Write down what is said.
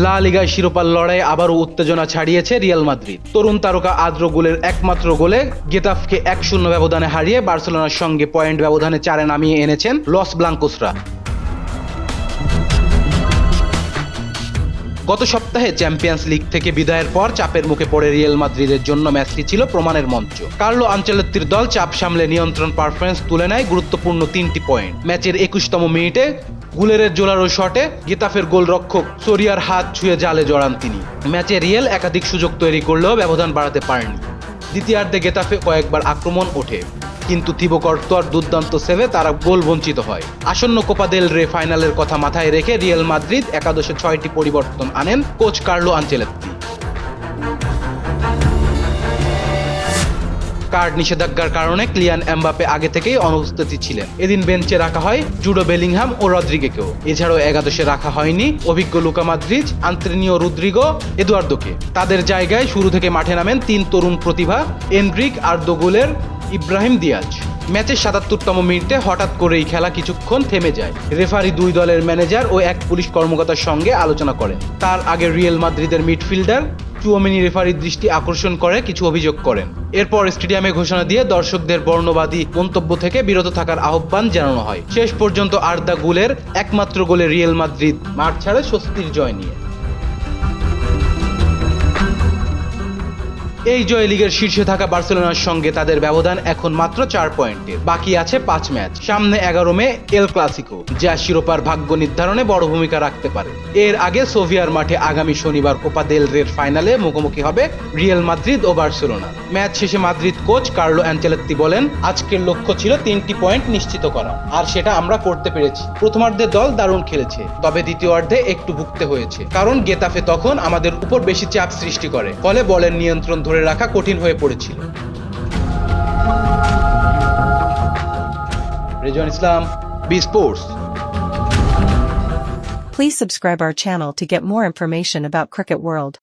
লা লিগায় শিরোপার লড়াই আবারও উত্তেজনা ছাড়িয়েছে রিয়াল মাদ্রিদ। তরুণ তারকা আদ্র গোলের একমাত্র গোলে গেতাফকে এক শূন্য ব্যবধানে হারিয়ে বার্সেলোনার সঙ্গে পয়েন্ট ব্যবধানে চারে নামিয়ে এনেছেন লস ব্লাঙ্কোসরা। গত সপ্তাহে চ্যাম্পিয়ন্স লিগ থেকে বিদায়ের পর চাপের মুখে পড়ে রিয়েল মাদ্রিদের জন্য ম্যাচটি ছিল প্রমাণের মঞ্চ। কার্লো আঞ্চলত্তির দল চাপ সামলে নিয়ন্ত্রণ পারফরমেন্স তুলে নেয় গুরুত্বপূর্ণ তিনটি পয়েন্ট ম্যাচের একুশতম মিনিটে গুলেরের জোরালো শটে গেতাফের গোলরক্ষক সোরিয়ার হাত ছুঁয়ে জালে জড়ান তিনি। ম্যাচে রিয়েল একাধিক সুযোগ তৈরি করলেও ব্যবধান বাড়াতে পারেনি দ্বিতীয়ার্ধে গেতাফে কয়েকবার আক্রমণ ওঠে। কিন্তু থিবো কর্তোয়ার দুর্দান্ত সেভে তারা গোল বঞ্চিত হয়। আসন্ন কোপা দেল রে ফাইনালের কথা মাথায় রেখে রিয়েল মাদ্রিদ একাদশে ছয়টি পরিবর্তন আনেন কোচ কার্লো আঞ্চেলেত্তি। কার্ড নিষেধাজ্ঞার কারণে ক্লিয়ান এমবাপে আগে থেকেই অনুপস্থিতি ছিলেন। এদিন বেঞ্চে রাখা হয় জুডো বেলিংহাম ও রদ্রিগেকেও। এছাড়াও একাদশে রাখা হয়নি অভিজ্ঞ লুকা মাদ্রিজ আন্ত্রেনিও রুদ্রিগো, এদুয়ার্দোকে। তাদের জায়গায় শুরু থেকে মাঠে নামেন তিন তরুণ প্রতিভা এনড্রিক আর দোগুলের ইব্রাহিম দিয়াজ। ম্যাচের সাতাত্তরতম মিনিটে হঠাৎ করেই খেলা কিছুক্ষণ থেমে যায়। রেফারি দুই দলের ম্যানেজার ও এক পুলিশ কর্মকর্তার সঙ্গে আলোচনা করেন। তার আগে রিয়েল মাদ্রিদের মিডফিল্ডার চুয়ামিনি রেফারির দৃষ্টি আকর্ষণ করে, কিছু অভিযোগ করেন। এরপর স্টেডিয়ামে ঘোষণা দিয়ে দর্শকদের বর্ণবাদী মন্তব্য থেকে বিরত থাকার আহ্বান জানানো হয়। শেষ পর্যন্ত আর্দা গুলের একমাত্র গোলে রিয়েল মাদ্রিদ মাঠ ছাড়ে স্বস্তির জয় নিয়ে। এই জয় লিগের শীর্ষে থাকা বার্সেলোনার সঙ্গে তাদের ব্যবধান এখন মাত্র চার পয়েন্টের। বাকি আছে পাঁচ ম্যাচ। সামনে এগারো মে, এল ক্লাসিকো, যা শিরোপার ভাগ্য নির্ধারণে বড় ভূমিকা রাখতে পারে। এর আগে সোভিয়ার মাঠে আগামী শনিবার কোপা দেল রের ফাইনালে মুখোমুখি হবে রিয়েল মাদ্রিদ ও বার্সেলোনা। ম্যাচ শেষে মাদ্রিদ কোচ কার্লো অ্যাঞ্চেলেত্তি বলেন, আজকের লক্ষ্য ছিল তিনটি পয়েন্ট নিশ্চিত করা। আর সেটা আমরা করতে পেরেছি। প্রথমার্ধে দল দারুণ খেলেছে, তবে দ্বিতীয়ার্ধে একটু ভুগতে হয়েছে। কারণ গেতাফে তখন আমাদের উপর বেশি চাপ সৃষ্টি করে। ফলে বলের নিয়ন্ত্রণ ধরে রাখা কঠিন হয়ে পড়েছিল Rezon Islam B sports Please subscribe our channel to get more information about Cricket World.